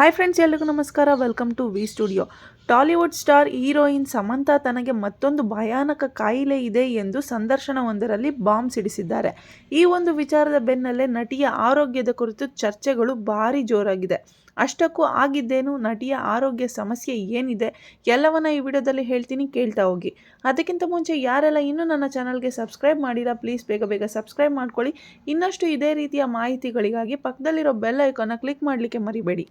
Hi friends ಎಲ್ರಿಗೂ ನಮಸ್ಕಾರ. Welcome to V studio Tollywood star heroine Samantha ತನಗೆ ಮತ್ತೊಂದು ಭಯಾನಕ ಕಾಯಿಲೆ ಇದೆ ಎಂದು ಸಂದರ್ಶನವೊಂದರಲ್ಲಿ ಬಾಂಬ್ ಸಿಡಿಸಿದ್ದಾರೆ. ಈ ಒಂದು ವಿಚಾರದ ಬೆನ್ನಲ್ಲೇ ನಟಿಯ ಆರೋಗ್ಯದ ಕುರಿತು ಚರ್ಚೆಗಳು ಭಾರಿ ಜೋರಾಗಿದೆ. ಅಷ್ಟಕ್ಕೂ ಆಗಿದ್ದೇನು, ನಟಿಯ ಆರೋಗ್ಯ ಸಮಸ್ಯೆ ಏನಿದೆ, ಎಲ್ಲವನ್ನ ಈ ವಿಡಿಯೋದಲ್ಲಿ ಹೇಳ್ತೀನಿ, ಕೇಳ್ತಾ ಹೋಗಿ. ಅದಕ್ಕಿಂತ ಮುಂಚೆ ಯಾರೆಲ್ಲ ಇನ್ನೂ ನನ್ನ ಚಾನಲ್ಗೆ ಸಬ್ಸ್ಕ್ರೈಬ್ ಮಾಡಿಲ್ಲ ಪ್ಲೀಸ್ ಬೇಗ ಬೇಗ ಸಬ್ಸ್ಕ್ರೈಬ್ ಮಾಡ್ಕೊಳ್ಳಿ. ಇನ್ನಷ್ಟು ಇದೇ ರೀತಿಯ ಮಾಹಿತಿಗಳಿಗಾಗಿ ಪಕ್ಕದಲ್ಲಿರೋ ಬೆಲ್ ಐಕಾನ ಕ್ಲಿಕ್ ಮಾಡಲಿಕ್ಕೆ ಮರಿಬೇಡಿ.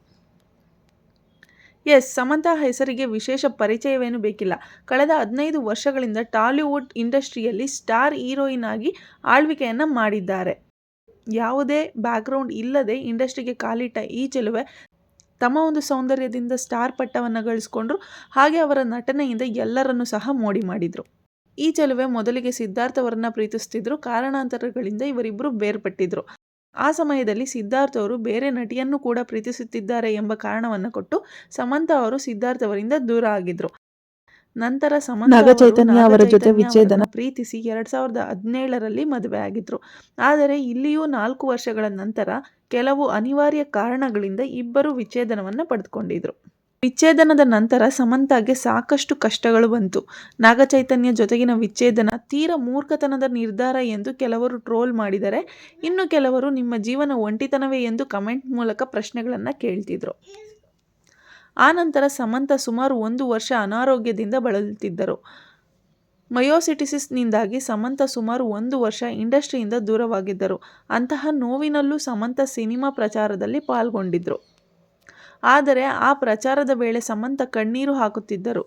ಎಸ್, ಸಮಂತಾ ಹೆಸರಿಗೆ ವಿಶೇಷ ಪರಿಚಯವೇನು ಬೇಕಿಲ್ಲ. ಕಳೆದ ಹದಿನೈದು ವರ್ಷಗಳಿಂದ ಟಾಲಿವುಡ್ ಇಂಡಸ್ಟ್ರಿಯಲ್ಲಿ ಸ್ಟಾರ್ ಹೀರೋಯಿನ್ ಆಗಿ ಆಳ್ವಿಕೆಯನ್ನು ಮಾಡಿದ್ದಾರೆ. ಯಾವುದೇ ಬ್ಯಾಕ್ಗ್ರೌಂಡ್ ಇಲ್ಲದೆ ಇಂಡಸ್ಟ್ರಿಗೆ ಕಾಲಿಟ್ಟ ಈ ಚೆಲುವೆ ತಮ್ಮ ಒಂದು ಸೌಂದರ್ಯದಿಂದ ಸ್ಟಾರ್ ಪಟ್ಟವನ್ನು ಗಳಿಸ್ಕೊಂಡ್ರು. ಹಾಗೆ ಅವರ ನಟನೆಯಿಂದ ಎಲ್ಲರನ್ನೂ ಸಹ ಮೋಡಿ ಮಾಡಿದರು. ಈ ಚೆಲುವೆ ಮೊದಲಿಗೆ ಸಿದ್ಧಾರ್ಥ್ ಅವರನ್ನ ಪ್ರೀತಿಸ್ತಿದ್ರು. ಕಾರಣಾಂತರಗಳಿಂದ ಇವರಿಬ್ಬರು ಬೇರ್ಪಟ್ಟಿದ್ರು. ಆ ಸಮಯದಲ್ಲಿ ಸಿದ್ಧಾರ್ಥ್ ಅವರು ಬೇರೆ ನಟಿಯನ್ನು ಕೂಡ ಪ್ರೀತಿಸುತ್ತಿದ್ದಾರೆ ಎಂಬ ಕಾರಣವನ್ನು ಕೊಟ್ಟು ಸಮಂತ ಅವರು ಸಿದ್ಧಾರ್ಥ್ ಅವರಿಂದ ದೂರ ಆಗಿದ್ರು ನಂತರ ಸಮಂತ ಚೈತನ್ಯ ಅವರ ಜೊತೆ ವಿಚ್ಛೇದನ. ಪ್ರೀತಿಸಿ ಎರಡ್ ಸಾವಿರದ ಹದಿನೇಳರಲ್ಲಿ ಮದುವೆ ಆಗಿದ್ರು ಆದರೆ ಇಲ್ಲಿಯೂ ನಾಲ್ಕು ವರ್ಷಗಳ ನಂತರ ಕೆಲವು ಅನಿವಾರ್ಯ ಕಾರಣಗಳಿಂದ ಇಬ್ಬರು ವಿಚ್ಛೇದನವನ್ನು ಪಡೆದುಕೊಂಡಿದ್ರು ವಿಚ್ಛೇದನದ ನಂತರ ಸಮಂತಾಗೆ ಸಾಕಷ್ಟು ಕಷ್ಟಗಳು ಬಂತು. ನಾಗಚೈತನ್ಯ ಜೊತೆಗಿನ ವಿಚ್ಛೇದನ ತೀರ ಮೂರ್ಖತನದ ನಿರ್ಧಾರ ಎಂದು ಕೆಲವರು ಟ್ರೋಲ್ ಮಾಡಿದರೆ, ಇನ್ನು ಕೆಲವರು ನಿಮ್ಮ ಜೀವನ ಒಂಟಿತನವೇ ಎಂದು ಕಮೆಂಟ್ ಮೂಲಕ ಪ್ರಶ್ನೆಗಳನ್ನು ಕೇಳ್ತಿದ್ರು. ಆನಂತರ ಸಮಂತ ಸುಮಾರು ಒಂದು ವರ್ಷ ಅನಾರೋಗ್ಯದಿಂದ ಬಳಲುತ್ತಿದ್ದರು. ಮಯೋಸಿಟಿಸಿಸ್ನಿಂದಾಗಿ ಸಮಂತ ಸುಮಾರು ಒಂದು ವರ್ಷ ಇಂಡಸ್ಟ್ರಿಯಿಂದ ದೂರವಾಗಿದ್ದರು. ಅಂತಹ ನೋವಿನಲ್ಲೂ ಸಮಂತ ಸಿನಿಮಾ ಪ್ರಚಾರದಲ್ಲಿ ಪಾಲ್ಗೊಂಡಿದ್ದರು ಆದರೆ ಆ ಪ್ರಚಾರದ ವೇಳೆ ಸಮಂತ ಕಣ್ಣೀರು ಹಾಕುತ್ತಿದ್ದರು.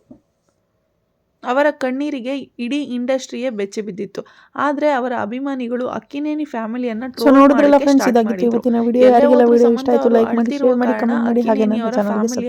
ಅವರ ಕಣ್ಣೀರಿಗೆ ಇಡೀ ಇಂಡಸ್ಟ್ರಿಯೇ ಬೆಚ್ಚಿ ಬಿದ್ದಿತ್ತು. ಆದರೆ ಅವರ ಅಭಿಮಾನಿಗಳು ಅಕ್ಕಿನೇನಿ ಫ್ಯಾಮಿಲಿಯನ್ನ ಟ್ರೋಲ್ troll ನೋಡಿದ್ರಲ್ಲ ಫ್ರೆಂಡ್ಸ್ start ಇದಾಗಿತ್ತು ಮಾಡಿದ್ರು. ಇವತ್ತಿನ ವಿಡಿಯೋ ಎಲ್ಲೇ ಯಾರಿಗೆಲ್ಲ ವಿಡಿಯೋ ಇಷ್ಟ ಆಯ್ತು ಲೈಕ್ ಮಾಡಿ ಶೇರ್ ಮಾಡಿ ಕಾರಣ ಕಮೆಂಟ್ ಮಾಡಿ ಹಾಗೆ ಅಕ್ಕಿನೇನಿ ನನ್ನ ಚಾನಲ್ಗೆ family